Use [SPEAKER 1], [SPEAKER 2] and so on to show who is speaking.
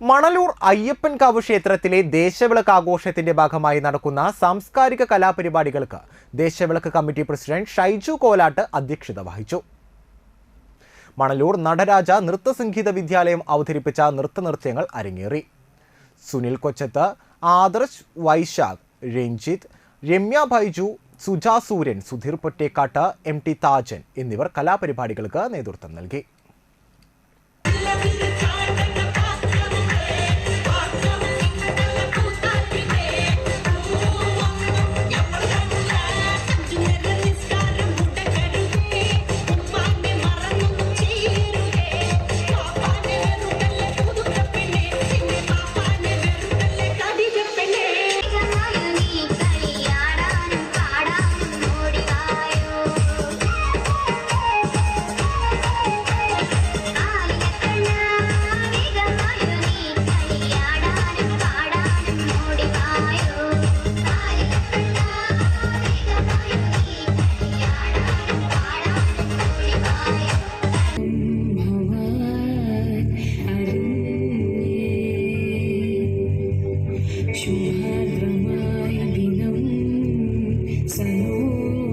[SPEAKER 1] മണലൂർ അയ്യപ്പൻ കാവ് ക്ഷേത്രത്തിലെ ദേശവിളക്ക് ആഘോഷത്തിന്റെ ഭാഗമായി നടക്കുന്ന സാംസ്കാരിക കലാപരിപാടികൾക്ക് ദേശവിളക്ക് കമ്മിറ്റി പ്രസിഡന്റ് ഷൈജു കോലാട്ട് അധ്യക്ഷത വഹിച്ചു. മണലൂർ നടരാജ നൃത്ത സംഗീത വിദ്യാലയം അവതരിപ്പിച്ച നൃത്ത നൃത്തനൃത്യങ്ങൾ അരങ്ങേറി. സുനിൽ കൊച്ചത്ത് ആദർശ് വൈശാഖ് രഞ്ജിത്ത് രമ്യ ബൈജു സുജാ സൂര്യൻ സുധീർ പൊറ്റേക്കാട്ട് എം ടി താജൻ എന്നിവർ കലാപരിപാടികൾക്ക് നേതൃത്വം നൽകി.
[SPEAKER 2] Senhor.